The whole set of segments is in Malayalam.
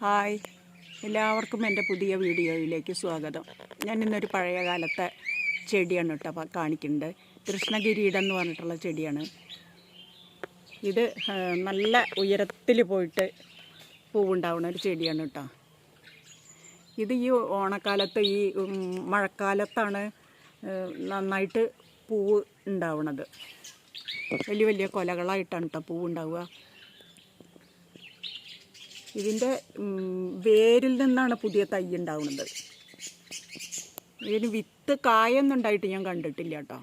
ഹായ്. എല്ലാവർക്കും എന്റെ പുതിയ വീഡിയോയിലേക്ക് സ്വാഗതം. ഞാൻ ഇന്നൊരു പഴയ കാലത്തെ ചെടിയാണ് കേട്ടോ കാണിക്കുന്നത്. കൃഷ്ണഗിരീടം എന്ന് പറഞ്ഞിട്ടുള്ള ചെടിയാണ്. ഇത് നല്ല ഉയരത്തിൽ പോയിട്ട് പൂവുണ്ടാവുന്ന ഒരു ചെടിയാണ് കേട്ടോ. ഇത് ഈ ഓണക്കാലത്ത് ഈ മഴക്കാലത്താണ് നന്നായിട്ട് പൂവ് ഉണ്ടാവുന്നത് വലിയ വലിയ കൊലകളായിട്ടാണ് കേട്ടോ പൂവ് ഉണ്ടാവുക ഇതിന്റെ വേരിൽ നിന്നാണ് പുതിയ തൈ ഉണ്ടാവുന്നത്. ഇതിന് വിത്ത് കായൊന്നും ഉണ്ടായിട്ട് ഞാൻ കണ്ടിട്ടില്ല കേട്ടോ.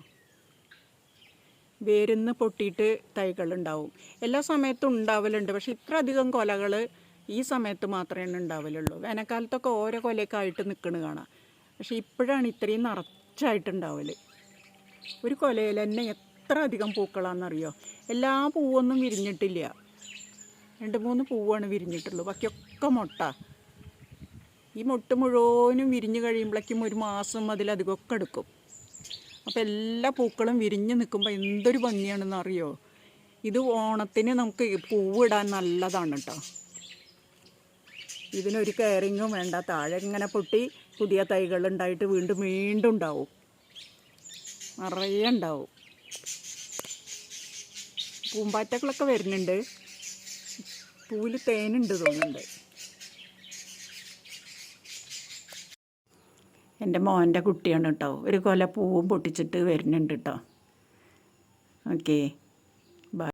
വേരുന്ന് പൊട്ടിയിട്ട് തൈകൾ ഉണ്ടാവും എല്ലാ സമയത്തും ഉണ്ടാവലുണ്ട് പക്ഷെ ഇത്ര അധികം കൊലകൾ ഈ സമയത്ത് മാത്രമേ ഉണ്ടാവലുള്ളൂ. വേനൽക്കാലത്തൊക്കെ ഓരോ കൊലയൊക്കെ ആയിട്ട് നിൽക്കണ കാണാം. പക്ഷെ ഇപ്പോഴാണ് ഇത്രയും നിറച്ചായിട്ടുണ്ടാവൽ. ഒരു കൊലയിൽ തന്നെ എത്ര അധികം പൂക്കളാണെന്നറിയോ എല്ലാ പൂവൊന്നും വിരിഞ്ഞിട്ടില്ല. രണ്ട് മൂന്ന് പൂവാണ് വിരിഞ്ഞിട്ടുള്ളൂ. ബാക്കിയൊക്കെ മുട്ട. ഈ മുട്ട മുഴുവനും വിരിഞ്ഞ് കഴിയുമ്പോഴേക്കും ഒരു മാസം അതിലധികമൊക്കെ എടുക്കും. അപ്പോൾ എല്ലാ പൂക്കളും വിരിഞ്ഞ് നിൽക്കുമ്പോൾ എന്തൊരു ഭംഗിയാണെന്ന് അറിയോ ഇത് ഓണത്തിന് നമുക്ക് പൂവിടാൻ നല്ലതാണ് കേട്ടോ ഇതിനൊരു കെയറിങ്ങും വേണ്ട. താഴെ ഇങ്ങനെ പൊട്ടി പുതിയ തൈകൾ ഉണ്ടായിട്ട് വീണ്ടും വീണ്ടും ഉണ്ടാവും. നിറയെ ഉണ്ടാവും. പൂമ്പാറ്റകളൊക്കെ വരുന്നുണ്ട്. പൂവിൽ തേനുണ്ട് തോന്നുന്നുണ്ട്. എന്റെ മോന്റെ കുട്ടിയാണ് കേട്ടോ ഒരു കൊല പൂവും പൊട്ടിച്ചിട്ട് വരുന്നുണ്ട് കേട്ടോ ഓക്കെ.